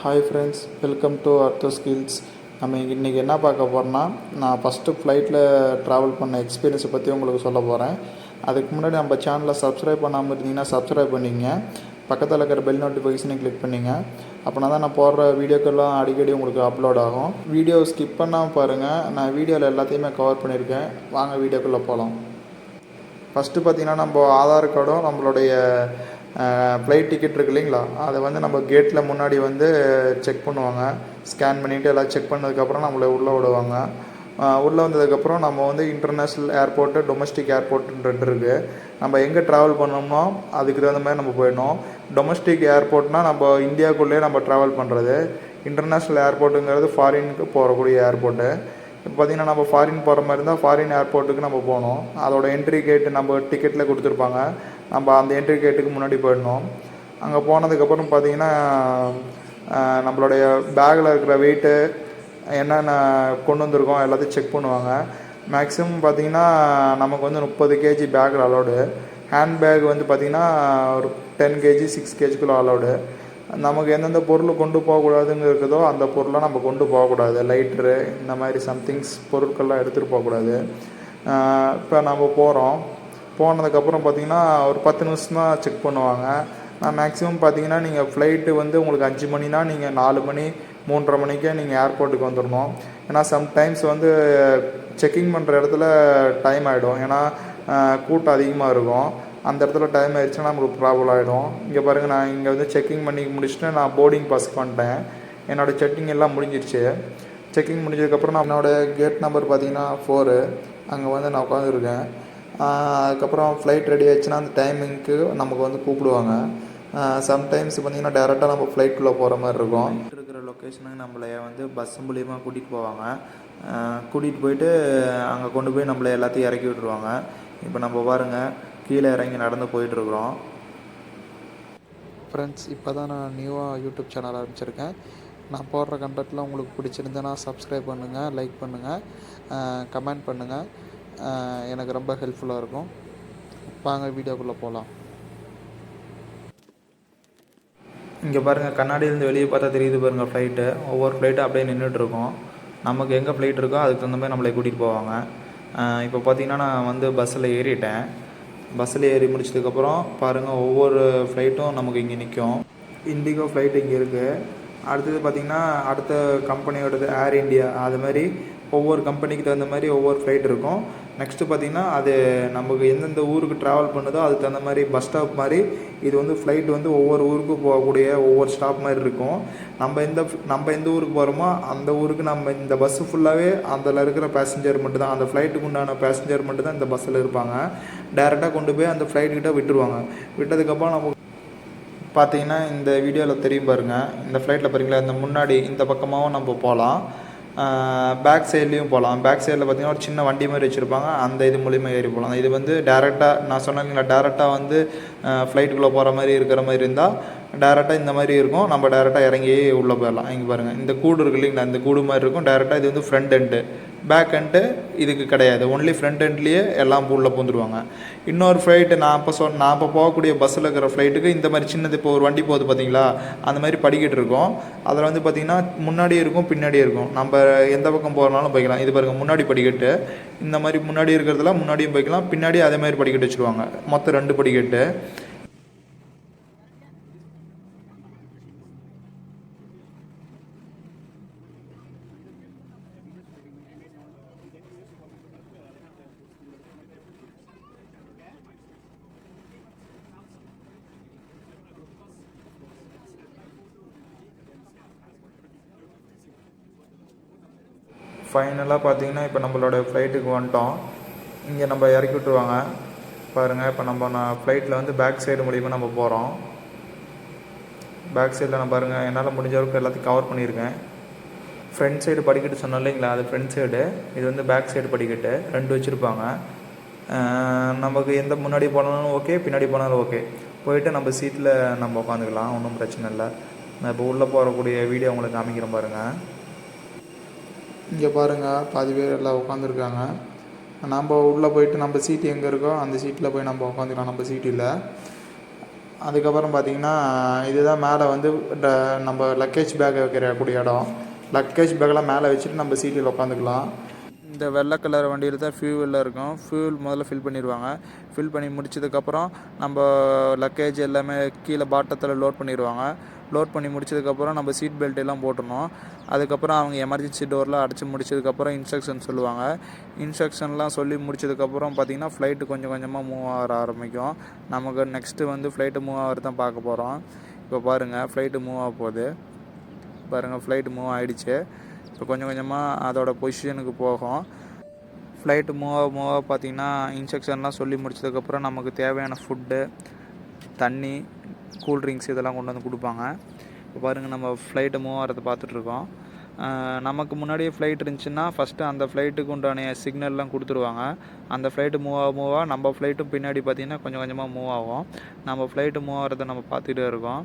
Hi friends welcome to Artho skills நம்ம இன்றைக்கி என்ன பார்க்க போகிறோன்னா நான் ஃபஸ்ட்டு ஃப்ளைட்டில் ட்ராவல் பண்ண எக்ஸ்பீரியன்ஸை பற்றி உங்களுக்கு சொல்ல போகிறேன் அதுக்கு முன்னாடி நம்ம சேனலை சப்ஸ்கிரைப் பண்ணாமல் இருந்தீங்கன்னா சப்ஸ்கிரைப் பண்ணிங்க பக்கத்தில் இருக்கிற பெல் நோட்டிஃபிகேஷனை கிளிக் பண்ணிங்க. அப்படின்னா தான் நான் போடுற வீடியோக்கெல்லாம் அடிக்கடி உங்களுக்கு அப்லோட் ஆகும். வீடியோ ஸ்கிப் பண்ணாமல் பாருங்கள் நான் வீடியோவில் எல்லாத்தையுமே கவர் பண்ணியிருக்கேன். வாங்க வீடியோக்குள்ளே போகலாம் ஃபஸ்ட்டு பார்த்தீங்கன்னா நம்ம ஆதார் கார்டும் நம்மளுடைய ஃப்ளைட் டிக்கெட் இருக்கு இல்லைங்களா? அதை வந்து நம்ம கேட்டில் முன்னாடி வந்து செக் பண்ணுவாங்க. ஸ்கேன் பண்ணிவிட்டு எல்லாம் செக் பண்ணதுக்கப்புறம் நம்மளை உள்ளே விடுவாங்க. உள்ளே வந்ததுக்கப்புறம் நம்ம வந்து இன்டர்நேஷ்னல் ஏர்போர்ட்டு டொமஸ்டிக் ஏர்போர்ட்டுன்னு ரெண்டு இருக்குது நம்ம எங்கே ட்ராவல் பண்ணோம்னோ அதுக்கு தகுந்த மாதிரி நம்ம போயிடணும். டொமஸ்டிக் ஏர்போர்ட்னால் நம்ம இந்தியாவுக்குள்ளேயே நம்ம ட்ராவல் பண்ணுறது இன்டர்நேஷ்னல் ஏர்போர்ட்டுங்கிறது ஃபாரினுக்கு போகக்கூடிய ஏர்போர்ட்டு இப்போ பார்த்தீங்கன்னா நம்ம ஃபாரின் போகிற மாதிரி இருந்தால் ஃபாரின் ஏர்போர்ட்டுக்கு நம்ம போகணும். அதோட என்ட்ரி கேட்டு நம்ம டிக்கெட்டில் கொடுத்துருப்பாங்க. நம்ம அந்த என்ட்ரி கேட்டுக்கு முன்னாடி போயிடணும். அங்கே போனதுக்கப்புறம் பார்த்தீங்கன்னா நம்மளுடைய பேக்கில் இருக்கிற வெயிட்டு என்னென்ன கொண்டு வந்திருக்கோம் எல்லாத்தையும் செக் பண்ணுவாங்க. மேக்ஸிமம் பார்த்தீங்கன்னா நமக்கு வந்து முப்பது கேஜி பேக்கில் அலோடு ஹேண்ட் பேக் வந்து பார்த்திங்கன்னா ஒரு டென் கேஜி சிக்ஸ் கேஜிக்குள்ளே அலோடு நமக்கு எந்தெந்த பொருள் கொண்டு போகக்கூடாதுங்க இருக்குதோ அந்த பொருளை நம்ம கொண்டு போகக்கூடாது லைட்ரு இந்த மாதிரி சம்திங்ஸ் பொருட்கள்லாம் எடுத்துகிட்டு போகக்கூடாது இப்போ நம்ம போகிறோம் போனதுக்கப்புறம் பார்த்தீங்கன்னா ஒரு பத்து நிமிஷம் தான் செக் பண்ணுவாங்க. நான் மேக்ஸிமம் பார்த்தீங்கன்னா நீங்கள் ஃப்ளைட்டு வந்து உங்களுக்கு அஞ்சு மணினா நீங்கள் நாலு மணி மூன்றரை மணிக்கே நீங்கள் ஏர்போர்ட்டுக்கு வந்துடணும் ஏன்னா சம்டைம்ஸ் வந்து செக்கிங் பண்ணுற இடத்துல டைம் ஆகிடும் ஏன்னா கூட்டம் அதிகமாக இருக்கும். அந்த இடத்துல டைம் ஆயிடுச்சுன்னா நமக்கு ப்ராப்ளம் ஆகிடும் இங்கே பாருங்கள் நான் இங்கே வந்து செக்கிங் பண்ணி முடிச்சுட்டு நான் போர்டிங் பாஸ்க்கு வந்துட்டேன் என்னோடய செக்கிங் எல்லாம் முடிஞ்சிருச்சு. செக்கிங் முடிஞ்சதுக்கப்புறம் நான் என்னோடய கேட் நம்பர் பார்த்தீங்கன்னா ஃபோரு அங்கே வந்து நான் உட்காந்துருக்கேன் அதுக்கப்புறம் ஃப்ளைட் ரெடி ஆயிடுச்சுன்னா அந்த டைமிங்க்கு நமக்கு வந்து கூப்பிடுவாங்க. சம்டைம்ஸ் பார்த்தீங்கன்னா டேரெக்டாக நம்ம ஃப்ளைட்டுக்குள்ளே போகிற மாதிரி இருக்கும். இருக்கிற லொக்கேஷனுக்கு நம்மளை வந்து பஸ் மூலியமாக கூட்டிகிட்டு போவாங்க. கூட்டிகிட்டு போயிட்டு அங்கே கொண்டு போய் நம்மளை எல்லாத்தையும் இறக்கி விட்ருவாங்க இப்போ நம்ம பாருங்கள் கீழே இறங்கி நடந்து போயிட்டுருக்குறோம். ஃப்ரெண்ட்ஸ் இப்போ தான் நான் நியூவாக யூடியூப் சேனல் ஆரம்பிச்சிருக்கேன். நான் போடுற கண்டென்ட்லாம் உங்களுக்கு பிடிச்சிருந்தேன்னா சப்ஸ்கிரைப் பண்ணுங்கள் லைக் பண்ணுங்கள் கமெண்ட் பண்ணுங்கள் எனக்கு ரொம்ப ஹெல்ப்ஃபுல்லாக இருக்கும். வாங்க வீடியோக்குள்ளே போகலாம் இங்கே பாருங்கள் கண்ணாடியிலேருந்து வெளியே பார்த்தா தெரியுது பாருங்கள் ஃப்ளைட்டு ஒவ்வொரு ஃப்ளைட்டும் அப்படியே நின்றுட்டுருக்கோம் நமக்கு எங்கே ஃப்ளைட் இருக்கோ அதுக்கு தகுந்த மாதிரி நம்மளை கூட்டிகிட்டு போவாங்க. இப்போ பார்த்தீங்கன்னா நான் வந்து பஸ்ஸில் ஏறிட்டேன். பஸ்ஸில் ஏறி முடிச்சதுக்கப்புறம் பாருங்கள் ஒவ்வொரு ஃப்ளைட்டும் நமக்கு இங்கே நிற்கும் இண்டிகோ ஃப்ளைட் இங்கே இருக்குது அடுத்தது பார்த்திங்கன்னா அடுத்த கம்பெனியோடது ஏர் இண்டியா அது மாதிரி ஒவ்வொரு கம்பெனிக்கு தகுந்த மாதிரி ஒவ்வொரு ஃப்ளைட் இருக்கும். நெக்ஸ்ட்டு பார்த்திங்கன்னா அது நமக்கு எந்தெந்த ஊருக்கு ட்ராவல் பண்ணுதோ அதுக்கு தகுந்த மாதிரி பஸ் ஸ்டாப் மாதிரி இது வந்து ஃப்ளைட் வந்து ஒவ்வொரு ஊருக்கு போகக்கூடிய ஒவ்வொரு ஸ்டாப் மாதிரி இருக்கும். நம்ம எந்த நம்ம எந்த ஊருக்கு போகிறோமோ அந்த ஊருக்கு நம்ம இந்த பஸ்ஸு ஃபுல்லாகவே அதில் இருக்கிற பேசஞ்சர் மட்டும் தான் அந்த ஃப்ளைட்டுக்கு உண்டான பேசஞ்சர் மட்டும் தான் இந்த பஸ்ஸில் இருப்பாங்க. டேரெக்டாக கொண்டு போய் அந்த ஃப்ளைட்டுக்கிட்ட விட்டுருவாங்க. விட்டதுக்கப்புறம் நம்ம பார்த்தீங்கன்னா இந்த வீடியோவில் தெரியும் பாருங்கள் இந்த ஃப்ளைட்டில் பாருங்களா இந்த முன்னாடி இந்த பக்கமாகவும் நம்ம போகலாம். பேக் சைட்லேயும் போகலாம் பேக் சைடில் பார்த்தீங்கன்னா ஒரு சின்ன வண்டி மாதிரி வச்சுருப்பாங்க. அந்த இது மூலிமா ஏறி போகலாம் இது வந்து டேரெக்டாக நான் சொன்னேன் டேரெக்டாக வந்து ஃப்ளைட்டுக்குள்ளே போகிற மாதிரி இருக்கிற மாதிரி இருந்தால் டேரெக்டாக இந்த மாதிரி இருக்கும். நம்ம டேரெக்டாக இறங்கி உள்ளே போயிடலாம். இங்கே பாருங்கள் இந்த கூடு இருக்கு இல்லைங்களா இந்த கூடு மாதிரி இருக்கும். டேரெக்டாக இது வந்து ஃப்ரண்ட் எண்டு பேக் எண்டு இதுக்கு கிடையாது. ஒன்லி ஃப்ரண்ட் எண்ட்லேயே எல்லாம் உள்ளே பூந்துருவாங்க. இன்னொரு ஃப்ளைட்டு நான் இப்போ சொன்ன நான் இப்போ போகக்கூடிய பஸ்ஸில் இருக்கிற ஃப்ளைட்டுக்கு இந்த மாதிரி சின்னது இப்போ ஒரு வண்டி போகுது பார்த்தீங்களா அந்த மாதிரி படிக்கிட்டு இருக்கும். அதில் வந்து பார்த்திங்கன்னா முன்னாடியே இருக்கும் பின்னாடியே இருக்கும். நம்ம எந்த பக்கம் போகிறனாலும் போய்க்கலாம். இது பாருங்கள் முன்னாடி படிக்கட்டு. இந்த மாதிரி முன்னாடி இருக்கிறதுலாம் முன்னாடியும் போய்க்கலாம். பின்னாடி அதே மாதிரி படிக்கட்டு வச்சுருவாங்க. மொத்தம் ரெண்டு படிக்கட்டு. ஃபைனலாக பார்த்தீங்கன்னா இப்போ நம்மளோட ஃப்ளைட்டுக்கு வந்துட்டோம். இங்கே நம்ம இறக்கி விட்ருவாங்க பாருங்கள் இப்போ நம்ம நான் ஃப்ளைட்டில் வந்து பேக் சைடு மூலியமாக நம்ம போகிறோம் பேக் சைடில் நான் பாருங்கள் என்னால் முடிஞ்ச அளவுக்கு எல்லாத்தையும் கவர் பண்ணியிருக்கேன். ஃப்ரண்ட் சைடு படிக்கட்டு சொன்னோம் இல்லைங்களா அது ஃப்ரண்ட் சைடு இது வந்து பேக் சைடு படிக்கட்டு ரெண்டு வச்சுருப்பாங்க. நமக்கு எந்த முன்னாடி போனாலும் ஓகே பின்னாடி போனாலும் ஓகே போயிட்டு நம்ம சீட்டில் நம்ம உட்காந்துக்கலாம் ஒன்றும் பிரச்சனை இல்லை. நான் இப்போ உள்ளே போகக்கூடிய வீடியோ உங்களுக்கு காமிக்கிறேன் பாருங்கள் இங்கே பாருங்கள் பாதி பேர் எல்லாம் உட்காந்துருக்காங்க நம்ம உள்ளே போயிட்டு நம்ம சீட்டு எங்கே இருக்கோ அந்த சீட்டில் போய் நம்ம உட்காந்துக்கலாம் நம்ம சீட்டு இல்லை. அதுக்கப்புறம் பார்த்தீங்கன்னா இதுதான் மேலே வந்து ட- நம்ம லக்கேஜ் பேக் வைக்கிற கூடிய இடம். லக்கேஜ் பேக்கெல்லாம் மேலே வச்சுட்டு நம்ம சீட்டில் உட்காந்துக்கலாம் இந்த வெள்ளை கலர் வண்டியில் தான் ஃபியூவெல்லாம் இருக்கும். ஃபியூல் முதல்ல ஃபில் பண்ணிடுவாங்க. ஃபில் பண்ணி முடிச்சதுக்கப்புறம் நம்ம லக்கேஜ் எல்லாமே கீழே பாட்டத்தில் லோட் பண்ணிடுவாங்க. லோட் பண்ணி முடிச்சதுக்கப்புறம் நம்ம சீட் பெல்ட் எல்லாம் போட்டுருணும் அதுக்கப்புறம் அவங்க எமர்ஜென்சி டோர்லாம் அடைச்சி முடிச்சதுக்கப்புறம் இன்ஸ்ட்ரக்ஷன் சொல்லுவாங்க. இன்ஸ்ட்ரக்ஷன்லாம் சொல்லி முடிச்சதுக்கப்புறம் பார்த்திங்கன்னா ஃப்ளைட்டு கொஞ்சம் கொஞ்சமாக மூவ் ஆக ஆரம்பிக்கும். நமக்கு நெக்ஸ்ட்டு வந்து ஃப்ளைட்டு மூவ் ஆகிறது தான் பார்க்க போகிறோம் இப்போ பாருங்கள் ஃப்ளைட்டு மூவ் ஆக போகுது. பாருங்கள் ஃப்ளைட்டு மூவ் ஆகிடுச்சு இப்போ கொஞ்சம் கொஞ்சமாக அதோட பொசிஷனுக்கு போகும். ஃப்ளைட்டு மூவ் ஆக மூவ் ஆக பார்த்தீங்கன்னா இன்ஸ்ட்ரக்ஷன்லாம் சொல்லி முடிச்சதுக்கப்புறம் நமக்கு தேவையான ஃபுட்டு தண்ணி கூல் ட்ரிங்க்ஸ் இதெல்லாம் கொண்டு வந்து கொடுப்பாங்க. இப்போ பாருங்கள் நம்ம ஃப்ளைட்டு மூவ் ஆகிறத பார்த்துட்ருக்கோம் நமக்கு முன்னாடியே ஃப்ளைட் இருந்துச்சுன்னா ஃபஸ்ட்டு அந்த ஃப்ளைட்டுக்கு உண்டான சிக்னல்லாம் கொடுத்துருவாங்க. அந்த ஃப்ளைட்டு மூவ் ஆக மூவ் ஆக நம்ம ஃப்ளைட்டும் பின்னாடி பார்த்தீங்கன்னா கொஞ்சம் கொஞ்சமாக மூவ் ஆகும். நம்ம ஃப்ளைட்டு மூவ் ஆகிறத நம்ம பார்த்துட்டே இருக்கோம்.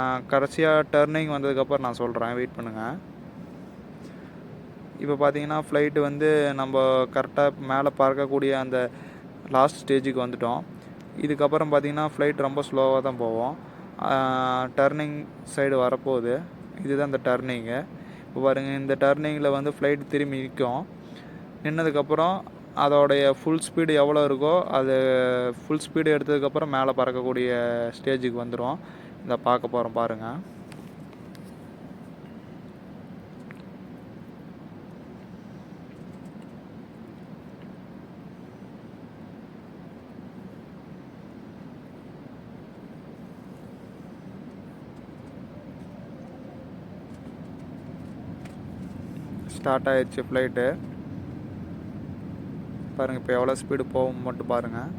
நான் கடைசியாக டர்னிங் வந்ததுக்கப்புறம் நான் சொல்கிறேன் வெயிட் பண்ணுங்கள் இப்போ பார்த்தீங்கன்னா ஃப்ளைட்டு வந்து நம்ம கரெக்டாக மேலே பார்க்கக்கூடிய அந்த லாஸ்ட் ஸ்டேஜுக்கு வந்துட்டோம். இதுக்கப்புறம் பார்த்தீங்கன்னா ஃப்ளைட் ரொம்ப ஸ்லோவாக தான் போவோம். டர்னிங் சைடு வரப்போகுது. இதுதான் இந்த டர்னிங்கு இப்போ பாருங்கள் இந்த டர்னிங்கில் வந்து ஃப்ளைட் திரும்பி நிற்கும். நின்னதுக்கப்புறம் அதோடைய ஃபுல் ஸ்பீடு எவ்வளோ இருக்கோ அது ஃபுல் ஸ்பீடு எடுத்ததுக்கப்புறம் மேலே பறக்கக்கூடிய ஸ்டேஜுக்கு வந்துடும் இதை பார்க்க போகிறோம் பாருங்கள் ஸ்டார்ட் ஆயிடுச்சு ஃப்ளைட்டு பாருங்கள் இப்போ எவ்வளோ ஸ்பீடு போகும் மட்டும் பாருங்கள்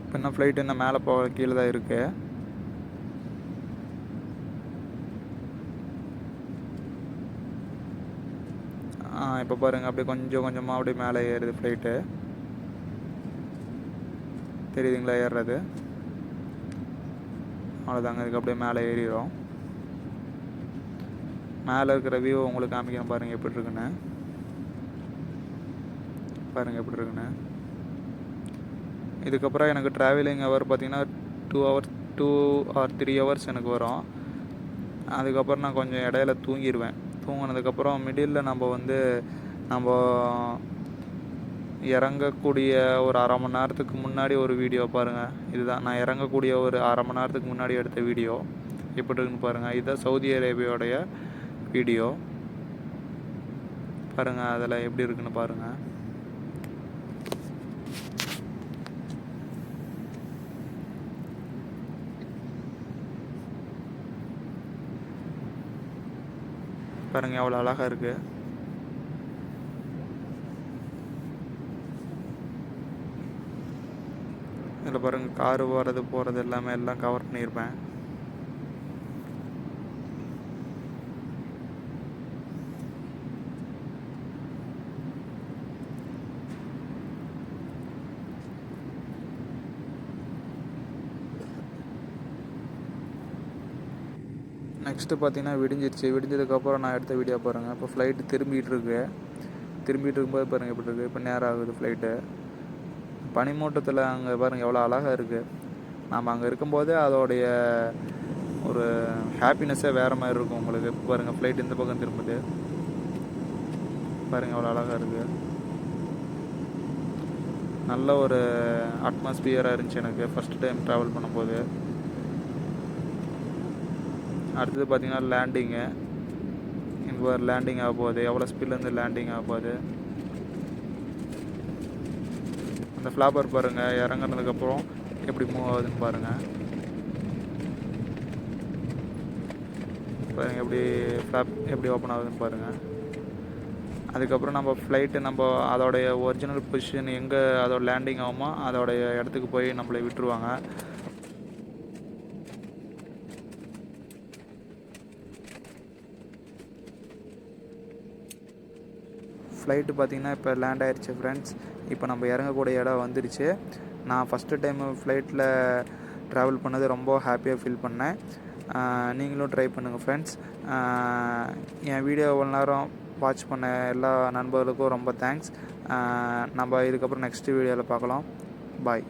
இப்போ இன்னும் ஃப்ளைட் இன்னும் மேலே போக கீழே தான் இருக்குது இப்போ பாருங்கள் அப்படியே கொஞ்சம் கொஞ்சமாக அப்படியே மேலே ஏறுது ஃப்ளைட்டு தெரியுதுங்களா ஏறுறது அவ்வளோதாங்க இதுக்கு அப்படியே மேலே ஏறிடும் மேலே இருக்கிற வியூ உங்களுக்கு காமிக்கிறேன் பாருங்கள் எப்படி இருக்குன்னு. பாருங்கள் எப்படி இருக்குன்னு. இதுக்கப்புறம் எனக்கு ட்ராவலிங் ஹவர் பார்த்தீங்கன்னா two hours two or three hours எனக்கு வரும். அதுக்கப்புறம் நான் கொஞ்சம் இடையில தூங்கிடுவேன் தூங்கினதுக்கப்புறம் மிடில் நம்ம வந்து நம்ம இறங்கக்கூடிய ஒரு அரை மணி நேரத்துக்கு முன்னாடி ஒரு வீடியோ பாருங்கள் இதுதான். நான் இறங்கக்கூடிய ஒரு அரை மணி நேரத்துக்கு முன்னாடி எடுத்த வீடியோ எப்படி இருக்குன்னு பாருங்கள் இதுதான் சவுதி அரேபியாவுடைய வீடியோ பாருங்கள் அதில் எப்படி இருக்குன்னு பாருங்கள் பாருங்கள் எவ்வளோ அழகாக இருக்குது இதில் பாருங்கள் காரு வர்றது போகிறது எல்லாமே எல்லாம் கவர் பண்ணியிருப்பேன். நெக்ஸ்ட்டு பார்த்தீங்கன்னா விடிஞ்சிருச்சு. விடிஞ்சதுக்கப்புறம் நான் எடுத்த வீடியோ பாருங்கள் இப்போ ஃப்ளைட்டு திரும்பிட்டு இருக்கு. திரும்பிகிட்டு இருக்கும்போது பாருங்கள் எப்படி இருக்குது இப்போ நேரம் ஆகுது ஃப்ளைட்டு பனிமூட்டத்தில் அங்கே பாருங்கள் எவ்வளோ அழகாக இருக்குது நாம் அங்கே இருக்கும்போது அதோடைய ஒரு ஹாப்பினஸ்ஸே வேறு மாதிரி இருக்கும் உங்களுக்கு. இப்போ பாருங்கள் ஃப்ளைட் இந்த பக்கம் திரும்புது. பாருங்கள் எவ்வளோ அழகாக இருக்குது நல்ல ஒரு அட்மாஸ்பியராக இருந்துச்சு எனக்கு ஃபஸ்ட் டைம் ட்ராவல் பண்ணும்போது. அடுத்தது பார்த்திங்கன்னா லேண்டிங்கு இப்போ லேண்டிங் ஆக போகுது எவ்வளோ ஸ்பீட்லேருந்து லேண்டிங் ஆக போகுது அந்த ஃப்ளாப்பர் பாருங்கள் இறங்குனதுக்கப்புறம் எப்படி மூவ் ஆகுதுன்னு பாருங்கள் பாருங்கள் எப்படி ஃப்ளாப் எப்படி ஓப்பன் ஆகுதுன்னு பாருங்கள் அதுக்கப்புறம் நம்ம ஃப்ளைட்டு நம்ம அதோடைய ஒரிஜினல் பொசிஷன் எங்கே அதோட லேண்டிங் ஆகுமோ அதோடைய இடத்துக்கு போய் நம்மளை விட்டுருவாங்க. ஃப்ளைட்டு பார்த்தீங்கன்னா இப்போ லேண்ட் ஆயிடுச்சு ஃப்ரெண்ட்ஸ் இப்போ நம்ம இறங்கக்கூடிய இடம் வந்துருச்சு நான் ஃபஸ்ட்டு டைம் ஃப்ளைட்டில் ட்ராவல் பண்ணது ரொம்ப ஹாப்பியாக ஃபீல் பண்ணேன். நீங்களும் ட்ரை பண்ணுங்கள் ஃப்ரெண்ட்ஸ் என் வீடியோ இவ்வளோ நேரம் வாட்ச் பண்ண எல்லா நண்பர்களுக்கும் ரொம்ப தேங்க்ஸ் நம்ம இதுக்கப்புறம் நெக்ஸ்ட் வீடியோவில் பார்க்கலாம். பாய்